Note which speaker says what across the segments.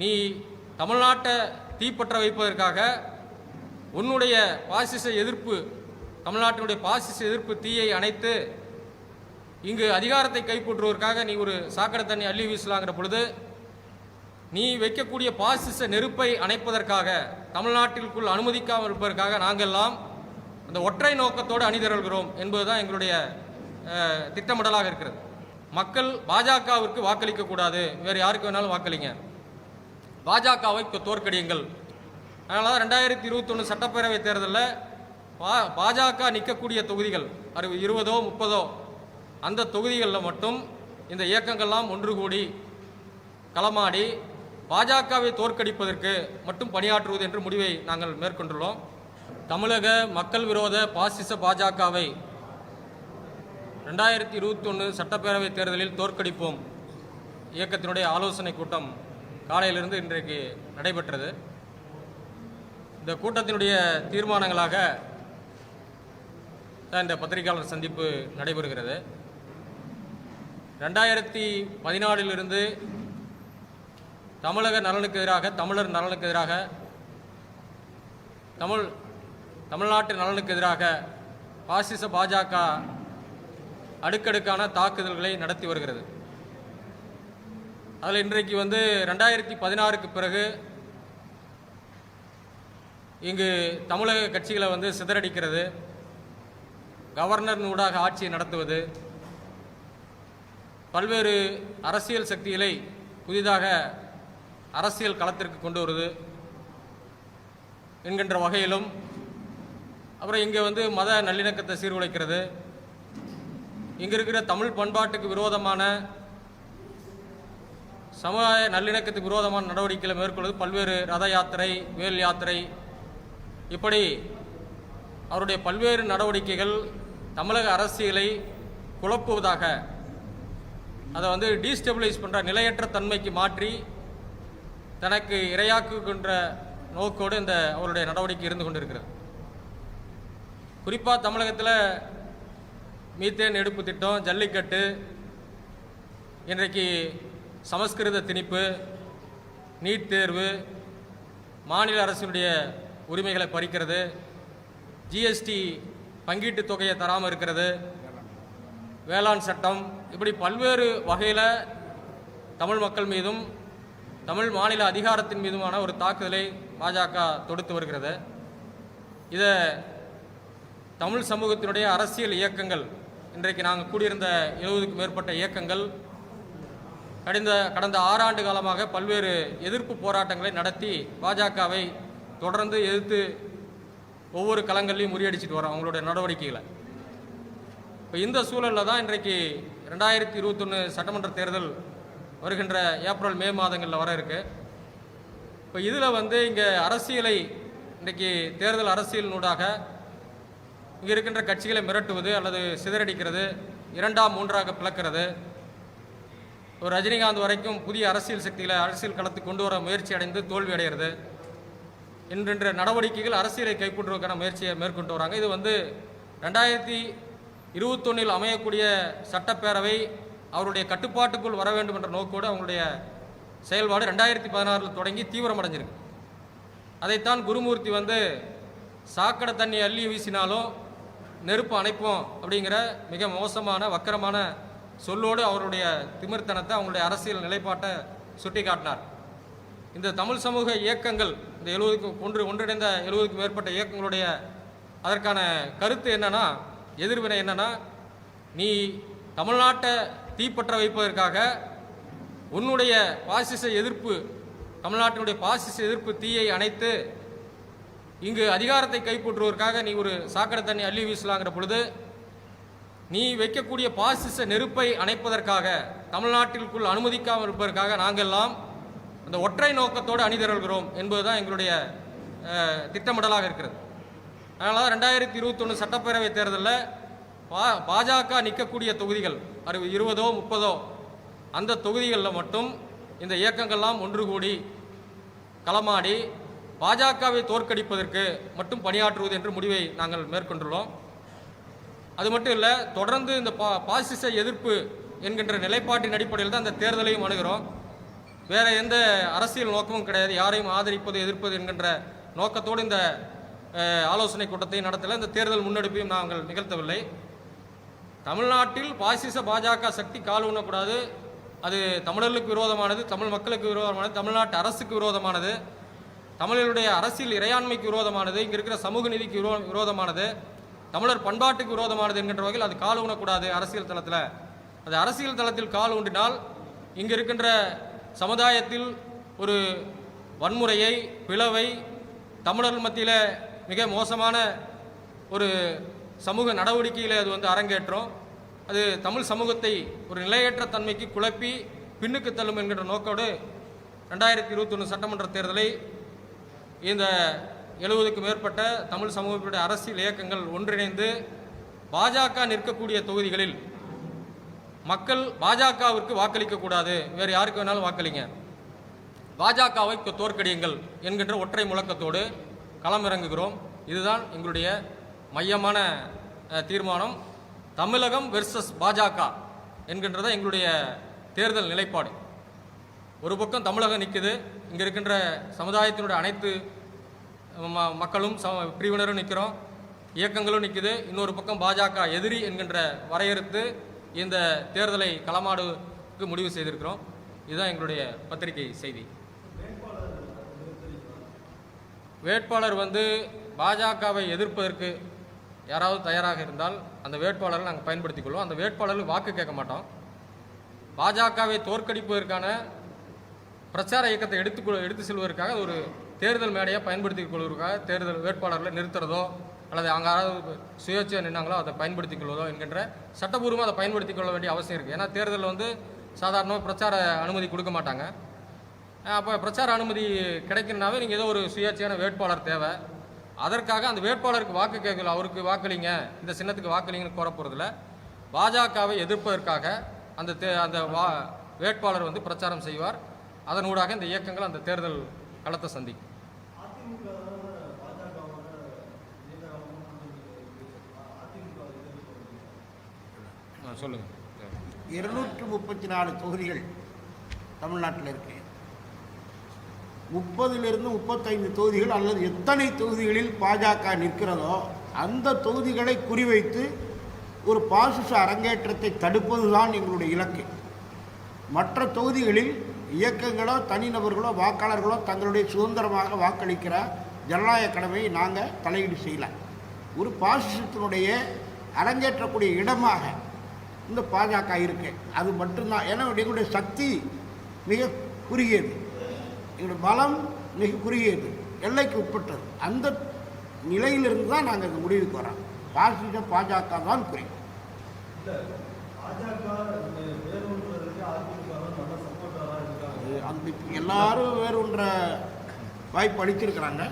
Speaker 1: நீ தமிழ்நாட்டை தீப்பற்ற வைப்பதற்காக உன்னுடைய பாசிச எதிர்ப்பு தமிழ்நாட்டினுடைய பாசிச எதிர்ப்பு தீயை அணைத்து இங்கு அதிகாரத்தை கைப்பற்றுவதற்காக நீ ஒரு சாக்கடை தண்ணி அள்ளி வீசலாங்கிற பொழுது நீ வைக்கக்கூடிய பாசிச நெருப்பை அணைப்பதற்காக தமிழ்நாட்டிற்குள் அனுமதிக்காமல் இருப்பதற்காக நாங்கள்லாம் அந்த ஒற்றை நோக்கத்தோடு அணிதிரள்கிறோம் என்பதுதான் எங்களுடைய திட்டமிடலாக இருக்கிறது. மக்கள் பாஜகவிற்கு வாக்களிக்கக்கூடாது. வேறு யாருக்கு வேணாலும் வாக்களிங்க. பாஜகவை தோற்கடியுங்கள். அதனால தான் ரெண்டாயிரத்தி இருபத்தொன்று சட்டப்பேரவை தேர்தலில் பா பாஜக நிற்கக்கூடிய தொகுதிகள் அறு இருபதோ முப்பதோ அந்த தொகுதிகளில் மட்டும் இந்த இயக்கங்கள்லாம் ஒன்று கூடி களமாடி பாஜகவை தோற்கடிப்பதற்கு மட்டும் பணியாற்றுவது என்ற முடிவை நாங்கள் மேற்கொண்டுள்ளோம். தமிழக மக்கள் விரோத பாசிச பாஜகவை ரெண்டாயிரத்தி இருபத்தொன்று சட்டப்பேரவை தேர்தலில் தோற்கடிப்போம். இயக்கத்தினுடைய ஆலோசனை கூட்டம் காலையிலிருந்து இன்றைக்கு நடைபெற்றது. இந்த கூட்டத்தினுடைய தீர்மானங்களாக தான் இந்த பத்திரிகையாளர் சந்திப்பு நடைபெறுகிறது. ரெண்டாயிரத்தி பதினாலிலிருந்து தமிழக நலனுக்கு எதிராக தமிழர் நலனுக்கு எதிராக தமிழ் தமிழ்நாட்டு நலனுக்கு எதிராக பாசிச பாஜக அடுக்கடுக்கான தாக்குதல்களை நடத்தி வருகிறது. அதில் இன்றைக்கு வந்து ரெண்டாயிரத்தி பதினாறுக்கு பிறகு இங்கு தமிழக கட்சிகளை வந்து சிதறடிக்கிறது. கவர்னர் ஊடாக ஆட்சியை நடத்துவது. பல்வேறு அரசியல் சக்திகளை புதிதாக அரசியல் களத்திற்கு கொண்டு வருவது என்கின்ற வகையிலும் அப்புறம் இங்கே வந்து மத நல்லிணக்கத்தை சீர்குலைக்கிறது. இங்கே இருக்கிற தமிழ் பண்பாட்டுக்கு விரோதமான சமுதாய நல்லிணக்கத்துக்கு விரோதமான நடவடிக்கைகளை மேற்கொள்வது பல்வேறு ரத யாத்திரை வேல் யாத்திரை. இப்படி அவருடைய பல்வேறு நடவடிக்கைகள் தமிழக அரசியலை குழப்புவதாக அதை வந்து டீஸ்டெபிளைஸ் பண்ணுற நிலையற்ற தன்மைக்கு மாற்றி தனக்கு இரையாக்குகின்ற நோக்கோடு இந்த அவருடைய நடவடிக்கை இருந்து கொண்டிருக்கிறது. குறிப்பாக தமிழகத்தில் மீத்தேன் எடுப்பு திட்டம் ஜல்லிக்கட்டு இன்றைக்கு சமஸ்கிருத திணிப்பு நீட் தேர்வு மாநில அரசினுடைய உரிமைகளை பறிக்கிறது ஜிஎஸ்டி பங்கீட்டுத் தொகையை தராமல் இருக்கிறது வேளாண் சட்டம் இப்படி பல்வேறு வகையில் தமிழ் மக்கள் மீதும் தமிழ் மாநில அதிகாரத்தின் மீதுமான ஒரு தாக்குதலை பாஜக தொடுத்து வருகிறது. இதை தமிழ் சமூகத்தினுடைய அரசியல் இயக்கங்கள் இன்றைக்கு நாங்கள் கூடியிருந்த எழுபதுக்கும் மேற்பட்ட இயக்கங்கள் கடந்த கடந்த ஆறாண்டு காலமாக பல்வேறு எதிர்ப்பு போராட்டங்களை நடத்தி பாஜகவை தொடர்ந்து எதிர்த்து ஒவ்வொரு களங்கள்லையும் முறியடிச்சிட்டு வரோம் அவங்களுடைய நடவடிக்கைகளை. இப்போ இந்த சூழலில் தான் இன்றைக்கு ரெண்டாயிரத்தி இருபத்தொன்று சட்டமன்ற தேர்தல் வருகின்ற ஏப்ரல் மே மாதங்களில் வர இருக்கு. இப்போ இதில் வந்து இங்கே அரசியலை இன்றைக்கி தேர்தல் அரசியலினூடாக இங்கே இருக்கின்ற கட்சிகளை மிரட்டுவது அல்லது சிதறடிக்கிறது இரண்டாம் மூன்றாக பிளக்கிறது. ஒரு ரஜினிகாந்த் வரைக்கும் புதிய அரசியல் சக்திகளை அரசியல் களத்துக்கு கொண்டு வர முயற்சி அடைந்து தோல்வி அடைகிறது. என்கின்ற நடவடிக்கைகள் அரசியலை கைப்பற்றுவதற்கான முயற்சியை மேற்கொண்டு வராங்க. இது வந்து ரெண்டாயிரத்தி இருபத்தொன்னில் அமையக்கூடிய சட்டப்பேரவை அவருடைய கட்டுப்பாட்டுக்குள் வர வேண்டும் என்ற நோக்கோடு அவங்களுடைய செயல்பாடு ரெண்டாயிரத்தி பதினாறில் தொடங்கி தீவிரமடைஞ்சிருக்கு. அதைத்தான் குருமூர்த்தி வந்து சாக்கடை தண்ணி அள்ளி வீசினாலும் நெருப்பு அணைப்போம் அப்படிங்கிற மிக மோசமான வக்கரமான சொல்லோடு அவருடைய திமிர்த்தனத்தை அவங்களுடைய அரசியல் நிலைப்பாட்டை சுட்டி காட்டினார் இந்த தமிழ் சமூக இயக்கங்கள் இந்த எழுபதுக்கு ஒன்று ஒன்றிணைந்த எழுபதுக்கும் மேற்பட்ட இயக்கங்களுடைய அதற்கான கருத்து என்னன்னா எதிர்வினை என்னன்னா நீ தமிழ்நாட்டை தீப்பற்ற வைப்பதற்காக உன்னுடைய பாசிச எதிர்ப்பு தமிழ்நாட்டினுடைய பாசிச எதிர்ப்பு தீயை அணைத்து இங்கு அதிகாரத்தை கைப்பற்றுவதற்காக நீ ஒரு சாக்கடை தண்ணி அள்ளி வீசலாங்கிற பொழுது நீ வைக்கக்கூடிய பாசிச நெருப்பை அணைப்பதற்காக தமிழ்நாட்டிற்குள் அனுமதிக்காமல் இருப்பதற்காக நாங்கெல்லாம் அந்த ஒற்றை நோக்கத்தோடு அணிதிரள்கிறோம் என்பதுதான் எங்களுடைய திட்டமிடலாக இருக்கிறது. அதனால் தான் ரெண்டாயிரத்தி இருபத்தொன்று சட்டப்பேரவை தேர்தலில் பா பாஜக நிற்கக்கூடிய தொகுதிகள் அறுபது இருபதோ முப்பதோ அந்த தொகுதிகளில் மட்டும் இந்த இயக்கங்கள்லாம் ஒன்று கூடி களமாடி பாஜகவை தோற்கடிப்பதற்கு மட்டும் பணியாற்றுவது என்ற முடிவை நாங்கள் மேற்கொண்டுள்ளோம். அது மட்டும் இல்லை தொடர்ந்து இந்த பா பாசிச எதிர்ப்பு என்கின்ற நிலைப்பாட்டின் அடிப்படையில் தான் இந்த தேர்தலையும் அணுகிறோம். வேறு எந்த அரசியல் நோக்கமும் கிடையாது. யாரையும் ஆதரிப்பது எதிர்ப்பது என்கின்ற நோக்கத்தோடு இந்த ஆலோசனை கூட்டத்தையும் நடத்தலை. இந்த தேர்தல் முன்னெடுப்பையும் நாங்கள் நிகழ்த்தவில்லை. தமிழ்நாட்டில் பாசிச பாஜக சக்தி கால் ஊனக்கூடாது. அது தமிழர்களுக்கு விரோதமானது தமிழ் மக்களுக்கு விரோதமானது தமிழ்நாட்டு அரசுக்கு விரோதமானது தமிழர்களுடைய அரசியல் இறையாண்மைக்கு விரோதமானது இங்கே இருக்கிற சமூக நீதிக்கு விரோ விரோதமானது. தமிழர் பண்பாட்டுக்கு விரோதமானது என்கின்ற வகையில் அது கால் ஊனக்கூடாது அரசியல் தளத்தில். அது அரசியல் தளத்தில் கால் ஊன்றினால் இங்கே இருக்கின்ற சமுதாயத்தில் ஒரு வன்முறையை பிளவை தமிழர்கள் மத்தியில் மிக மோசமான ஒரு சமூக நடவடிக்கையில் அது வந்து அரங்கேற்றும். அது தமிழ் சமூகத்தை ஒரு நிலையற்ற தன்மைக்கு குழப்பி பின்னுக்கு தள்ளும் என்கின்ற நோக்கோடு ரெண்டாயிரத்தி இருபத்தொன்று சட்டமன்ற தேர்தலை இந்த எழுபதுக்கு மேற்பட்ட தமிழ் சமூகத்துடைய அரசியல் இயக்கங்கள் ஒன்றிணைந்து பாஜக நிற்கக்கூடிய தொகுதிகளில் மக்கள் பாஜகவிற்கு வாக்களிக்க கூடாது. வேறு யாருக்கு வேணாலும் வாக்களிங்க. பாஜகவை தோற்கடியுங்கள் என்கின்ற ஒற்றை முழக்கத்தோடு களமிறங்குகிறோம். இதுதான் எங்களுடைய மையமான தீர்மானம். தமிழகம் வெர்சஸ் பாஜக என்கின்றத எங்களுடைய தேர்தல் நிலைப்பாடு. ஒரு பக்கம் தமிழகம் நிற்குது இங்கே இருக்கின்ற சமுதாயத்தினுடைய அனைத்து ம- மக்களும் ச பிரிவினரும் நிற்கிறோம் இயக்கங்களும் நிற்குது இன்னொரு பக்கம் பாஜக எதிரி என்கின்ற வரையறுத்து இந்த தேர்தலை களமாடுக்கு முடிவு செய்திருக்கிறோம். இதுதான் எங்களுடைய பத்திரிகை செய்தி. வேட்பாளர் வந்து பாஜகவை எதிர்ப்பதற்கு யாராவது தயாராக இருந்தால் அந்த வேட்பாளரை நாங்கள் பயன்படுத்திக் கொள்வோம். அந்த வேட்பாளர்கள் வாக்கு கேட்க மாட்டோம். பாஜகவை தோற்கடிப்பதற்கான பிரச்சார இயக்கத்தை எடுத்து எடுத்து செல்வதற்காக ஒரு தேர்தல் மேடையை பயன்படுத்திக் கொள்வதற்காக தேர்தல் வேட்பாளர்களை நிறுத்துறதோ அல்லது அங்கே யாராவது சுயேட்சையாக நின்னாங்களோ அதை பயன்படுத்திக் கொள்வதோ என்கின்ற சட்டபூர்வமாக அதை பயன்படுத்திக் கொள்ள வேண்டிய அவசியம் இருக்குது ஏன்னா தேர்தலில் வந்து சாதாரணமாக பிரச்சார அனுமதி கொடுக்க மாட்டாங்க. அப்போ பிரச்சார அனுமதி கிடைக்கணுனாவே நீங்கள் ஏதோ ஒரு சுயேட்சையான வேட்பாளர் தேவை. அதற்காக அந்த வேட்பாளருக்கு வாக்கு கேட்கல அவருக்கு வாக்களிங்க இந்த சின்னத்துக்கு வாக்களிங்கன்னு கோர போகிறதில்ல பாஜகவை எதிர்ப்பதற்காக அந்த தே அந்த வா வேட்பாளர் வந்து பிரச்சாரம் செய்வார். அதன் ஊடாக இந்த இயக்கங்கள் அந்த தேர்தல் களத்தை சந்திக்கும். சொல்லுங்கள்
Speaker 2: இருநூற்று முப்பத்தி நாலு தொகுதிகள் தமிழ்நாட்டில் இருக்கு. முப்பதிலிருந்து முப்பத்தைந்து தொகுதிகள் அல்லது எத்தனை தொகுதிகளில் பாஜக நிற்கிறதோ அந்த தொகுதிகளை குறிவைத்து ஒரு பாசிச அரங்கேற்றத்தை தடுப்பதுதான் எங்களுடைய இலக்கு. மற்ற தொகுதிகளில் இயக்கங்களோ தனிநபர்களோ வாக்காளர்களோ தங்களுடைய சுதந்திரமாக வாக்களிக்கிற ஜனநாயக கடமையை நாங்கள் தலையீடு செய்யல. ஒரு பாசிசத்தினுடைய அரங்கேற்றக்கூடிய இடமாக இந்த பாஜக இருக்கு. அது மட்டும்தான். ஏன்னா எங்களுடைய சக்தி மிக குறுகியது. எங்களுடைய பலம் மிக குறுகியது. எல்லைக்கு உட்பட்டது. அந்த நிலையிலிருந்து தான் நாங்கள் இந்த முடிவுக்கு வரோம். பாசிச பாஜக தான் குறி. அது அந்த எல்லாரும் வேறுன்ற வாய்ப்பு அளிச்சிருக்கிறாங்க.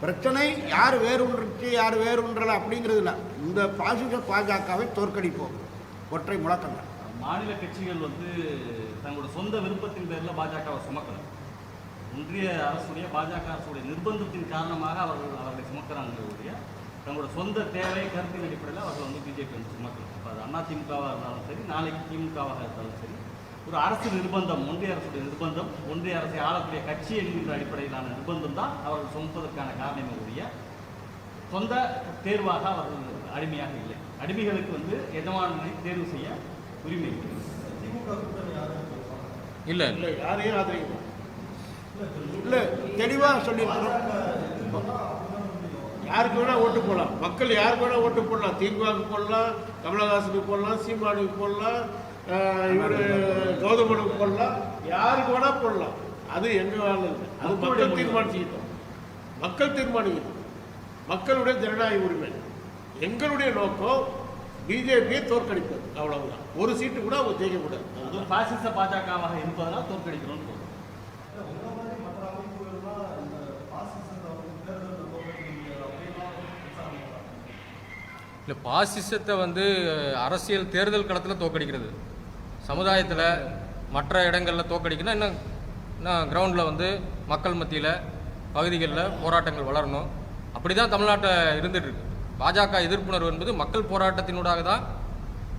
Speaker 2: பிரச்சனை யார் வேறுன்றுச்சு யார் வேறுன்றல அப்படிங்கிறது இல்லை. இந்த பாசிச பாஜகவை தோற்கடிப்போம். ஒற்றை முழக்கங்கள்.
Speaker 3: மாநில கட்சிகள் வந்து தங்களோட சொந்த விருப்பத்தின் பேரில் பாஜகவை சுமக்கல ஒன்றிய அரசுடைய பாஜக அரசுடைய நிர்பந்தத்தின் காரணமாக அவர்கள் அவர்களை சுமக்கிறாங்க தங்களோட சொந்த தேவை கருத்தின் அடிப்படையில் அவர்கள் வந்து பிஜேபி வந்து சுமக்கல இப்போ அது அதிமுகவாக இருந்தாலும் சரி நாளைக்கு திமுகவாக இருந்தாலும் சரி ஒரு அரசு நிர்பந்தம் ஒன்றிய அரசுடைய நிர்பந்தம் ஒன்றிய அரசை ஆளக்கூடிய கட்சி என்கின்ற அடிப்படையிலான நிர்பந்தம் தான் அவர்கள் சுமப்பதற்கான காரணமே உரிய சொந்த தேர்வாக அவர்கள் அடிமையாக இல்லை. அடிமைகளுக்கு வந்து எஜமானனை தேர்வு செய்ய உரிமை
Speaker 1: இல்லை.
Speaker 2: இல்லை யாரையும் ஆதரிக்கணும் இல்லை தெளிவாக சொல்லியிருக்கிறோம் யாருக்கு வேணால் ஓட்டு போடலாம். மக்கள் யாருக்கு வேணால் ஓட்டு போடலாம். திமுகவுக்கு போடலாம் கமலஹாசனுக்கு போடலாம் சீமானுக்கு போடலாம் இவர் கௌதமனுக்கு போடலாம். யாருக்கு வேணால் போடலாம். அது எங்க வேலை அது மக்கள் தீர்மானிச்சுக்கிட்டோம். மக்கள் தீர்மானிக்கணும் மக்களுடைய ஜனநாயக உரிமை. எங்களுடைய நோக்கம் பிஜேபியை தோற்கடிப்பது. அவ்வளவுதான். ஒரு சீட்டு கூட அவங்க ஜெயிக்கக்கூடாது
Speaker 3: அதுவும் பாசிச பாஜகவாக இருப்பதனால் தோற்கடிக்கணும்னு
Speaker 1: இல்லை பாசிசத்தை வந்து அரசியல் தேர்தல் களத்தில் தோக்கடிக்கிறது சமுதாயத்தில் மற்ற இடங்களில் தோக்கடிக்கணும் இன்னும் இன்னும் கிரவுண்டில் வந்து மக்கள் மத்தியில் பகுதிகளில் போராட்டங்கள் வளரணும். அப்படி தான் தமிழ்நாட்டில் இருந்துட்டு இருக்கு. பாஜக எதிர்ப்புணர்வு என்பது மக்கள் போராட்டத்தினூடாக தான்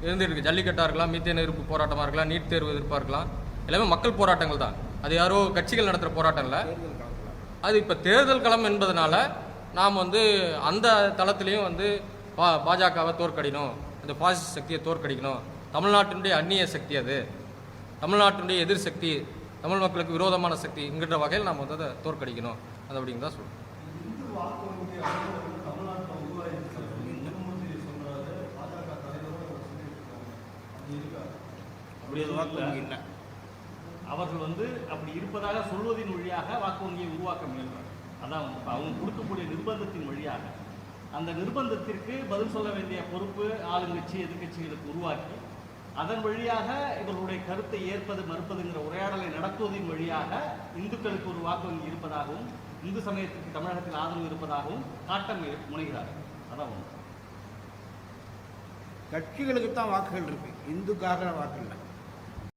Speaker 1: இருந்துருக்கு. ஜல்லிக்கட்டாக இருக்கலாம் மீத்தேன் எதிர்ப்பு போராட்டமாக இருக்கலாம் நீட் தேர்வு எதிர்ப்பாக இருக்கலாம். எல்லாமே மக்கள் போராட்டங்கள் தான். அது யாரோ கட்சிகள் நடத்துகிற போராட்டம் இல்லை. அது இப்போ தேர்தல் களம் என்பதனால நாம் வந்து அந்த தளத்திலையும் வந்து பா பாஜகவை தோற்கடிக்கணும். அந்த பாசிஸ்ட் சக்தியை தோற்கடிக்கணும். தமிழ்நாட்டினுடைய அந்நிய சக்தி அது. தமிழ்நாட்டினுடைய எதிர் சக்தி தமிழ் மக்களுக்கு விரோதமான சக்தி என்கின்ற வகையில் நாம் வந்து அதை தோற்கடிக்கணும். அது அப்படின்னு தான் சொல்லுவோம்
Speaker 2: அப்படி ஒரு வாக்கு வங்கி இல்லை.
Speaker 3: அவர்கள் வந்து அப்படி இருப்பதாக சொல்வதின் வழியாக வாக்கு வங்கியை உருவாக்க முயல்றாங்க அதான் வந்து இப்ப அவங்க கொடுக்கக்கூடிய நிர்பந்தத்தின் வழியாக. அந்த நிர்பந்தத்திற்கு பதில் சொல்ல வேண்டிய பொறுப்பு ஆளுங்கட்சி எதிர்க்கட்சிகளுக்கு உருவாக்கி அதன் வழியாக இவர்களுடைய கருத்தை ஏற்பது மறுப்பதுங்கிற உரையாடலை நடத்துவதின் வழியாக இந்துக்களுக்கு ஒரு வாக்கு வங்கி இருப்பதாகவும் இந்து சமயத்துக்கு தமிழகத்தில் ஆதரவு இருப்பதாகவும் காட்ட முய- முனைகிறார்கள். அதான் ஒன்று
Speaker 2: கட்சிகளுக்கு தான் வாக்குகள் இருக்கு. இந்துக்காக வாக்கு இல்லை.